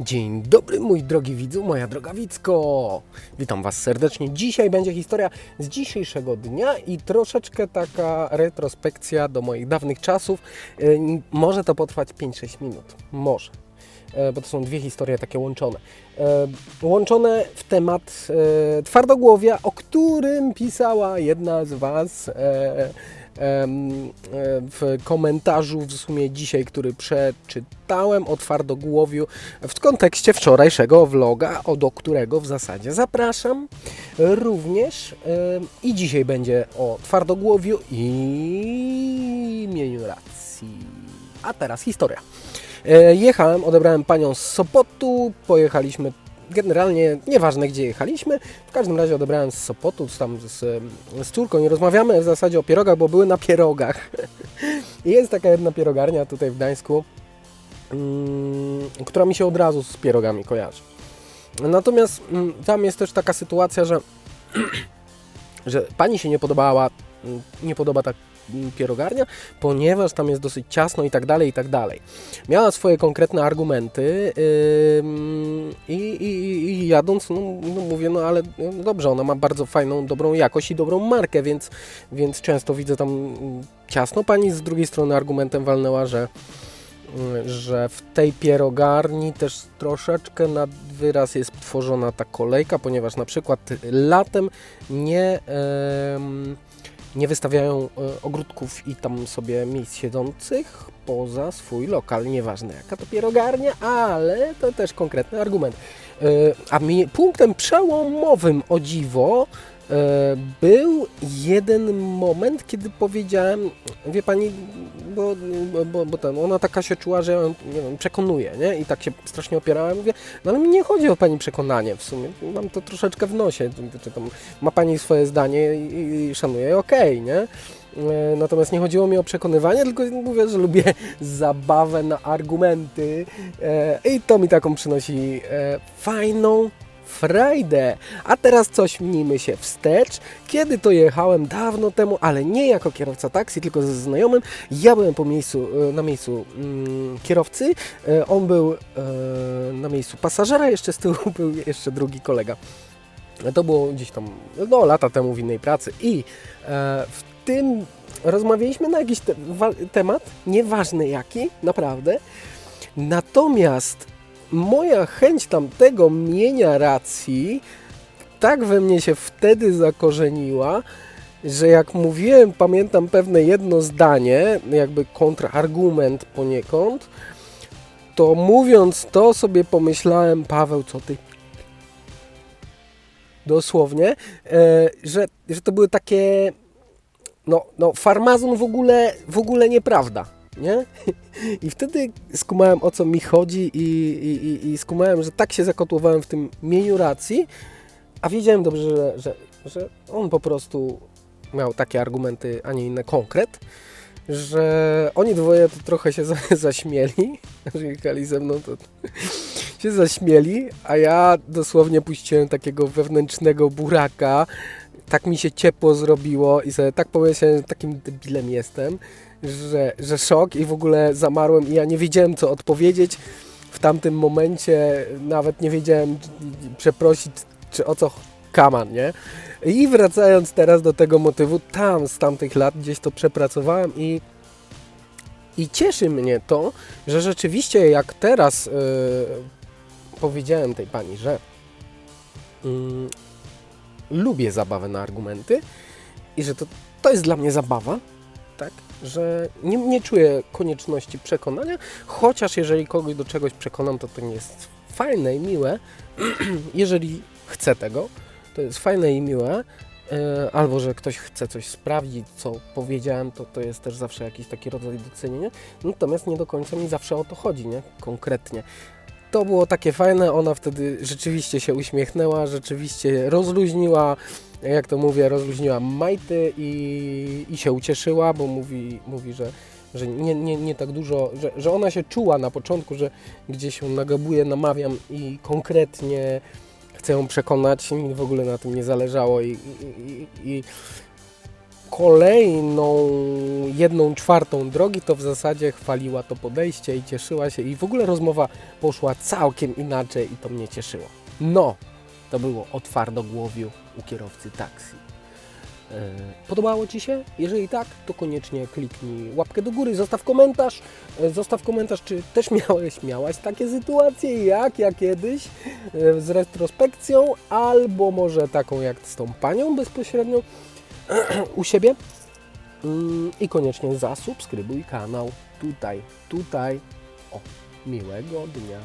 Dzień dobry, mój drogi widzu, moja droga widzko. Witam Was serdecznie. Dzisiaj będzie historia z dzisiejszego dnia i troszeczkę taka retrospekcja do moich dawnych czasów. N- Może to potrwać 5-6 minut. Może. E, Bo to są dwie historie takie łączone. E, Łączone w temat e, twardogłowia, o którym pisała jedna z Was. W komentarzu w sumie dzisiaj, który przeczytałem o twardogłowiu w kontekście wczorajszego vloga, do którego w zasadzie zapraszam również i dzisiaj będzie o twardogłowiu i imieniu racji. A teraz historia. E, Jechałem, odebrałem panią z Sopotu, pojechaliśmy generalnie, nieważne gdzie jechaliśmy, w każdym razie odebrałem z Sopotu, tam z, z córką i rozmawiamy w zasadzie o pierogach, bo były na pierogach. Jest taka jedna pierogarnia tutaj w Gdańsku, mm, która mi się od razu z pierogami kojarzy. Natomiast mm, tam jest też taka sytuacja, że, że pani się nie podobała, mm, nie podoba ta pierogarnia, ponieważ tam jest dosyć ciasno i tak dalej, i tak dalej. Miała swoje konkretne argumenty i, i, i- jadąc, no, no mówię, no ale no dobrze, ona ma bardzo fajną, dobrą jakość i dobrą markę, więc, więc często widzę tam ciasno. Pani z drugiej strony argumentem walnęła, że że w tej pierogarni też troszeczkę nad wyraz jest tworzona ta kolejka, ponieważ na przykład latem nie, em, nie wystawiają e, ogródków i tam sobie miejsc siedzących poza swój lokal, nieważne jaka to pierogarnia, ale to też konkretny argument. E, A mi punktem przełomowym o dziwo e, był jeden moment, kiedy powiedziałem, wie pani, bo, bo, bo, ten, ona taka się czuła, że ja nie wiem, przekonuje, nie? I tak się strasznie opierałem, mówię, no ale mi nie chodzi o pani przekonanie w sumie, mam to troszeczkę w nosie, czy, tam ma pani swoje zdanie i, i szanuję, okej, nie? E, Natomiast nie chodziło mi o przekonywanie, tylko mówię, że lubię zabawę na argumenty e, i to mi taką przynosi e, fajną frajdę. A teraz coś mnijmy się wstecz. Kiedy to jechałem dawno temu, ale nie jako kierowca taksi, tylko ze znajomym. Ja byłem po miejscu, e, na miejscu mm, kierowcy, e, on był e, na miejscu pasażera, jeszcze z tyłu był jeszcze drugi kolega. To było gdzieś tam no, lata temu w innej pracy i e, w tym rozmawialiśmy na jakiś te, temat, nieważny jaki, naprawdę. Natomiast moja chęć tamtego mienia racji tak we mnie się wtedy zakorzeniła, że jak mówiłem, pamiętam pewne jedno zdanie, jakby kontrargument poniekąd, to mówiąc to sobie pomyślałem, Paweł, co ty? Dosłownie, e, że, że to były takie no, no farmazon w ogóle, w ogóle nieprawda, nie? I wtedy skumałem o co mi chodzi i, i, i, skumałem, że tak się zakotłowałem w tym mieniu racji, a wiedziałem dobrze, że, że, że on po prostu miał takie argumenty, a nie inne konkret, że oni dwoje to trochę się za, zaśmieli, że jechali ze mną, to się zaśmieli, a ja dosłownie puściłem takiego wewnętrznego buraka, tak mi się ciepło zrobiło i sobie tak pomyślałem, że takim debilem jestem, że, że szok i w ogóle zamarłem i ja nie wiedziałem co odpowiedzieć. W tamtym momencie nawet nie wiedziałem przeprosić, czy o co kaman, nie? I wracając teraz do tego motywu, tam z tamtych lat gdzieś to przepracowałem i i cieszy mnie to, że rzeczywiście jak teraz yy, powiedziałem tej pani, że mm, lubię zabawę na argumenty i że to, to jest dla mnie zabawa, tak? Że nie, nie czuję konieczności przekonania, chociaż jeżeli kogoś do czegoś przekonam, to to nie jest fajne i miłe. jeżeli chcę tego, to jest fajne i miłe. e, Albo że ktoś chce coś sprawdzić, co powiedziałem, to to jest też zawsze jakiś taki rodzaj docenienia. Natomiast nie do końca mi zawsze o to chodzi, nie? Konkretnie. To było takie fajne, ona wtedy rzeczywiście się uśmiechnęła, rzeczywiście rozluźniła, jak to mówię, rozluźniła majty i, i się ucieszyła, bo mówi, mówi że, że nie, nie, nie tak dużo, że, że ona się czuła na początku, że gdzieś ją nagabuję, namawiam i konkretnie chcę ją przekonać, mi w ogóle na tym nie zależało i, i, i, kolejną jedną czwartą drogi, to w zasadzie chwaliła to podejście i cieszyła się i w ogóle rozmowa poszła całkiem inaczej i to mnie cieszyło. No, to było o twardogłowiu u kierowcy taksi. E, Podobało Ci się? Jeżeli tak, to koniecznie kliknij łapkę do góry, zostaw komentarz. E, Zostaw komentarz, czy też miałeś, miałaś takie sytuacje jak ja kiedyś e, z retrospekcją, albo może taką jak z tą panią bezpośrednio u siebie. Mm, I koniecznie zasubskrybuj kanał tutaj, tutaj. O, miłego dnia.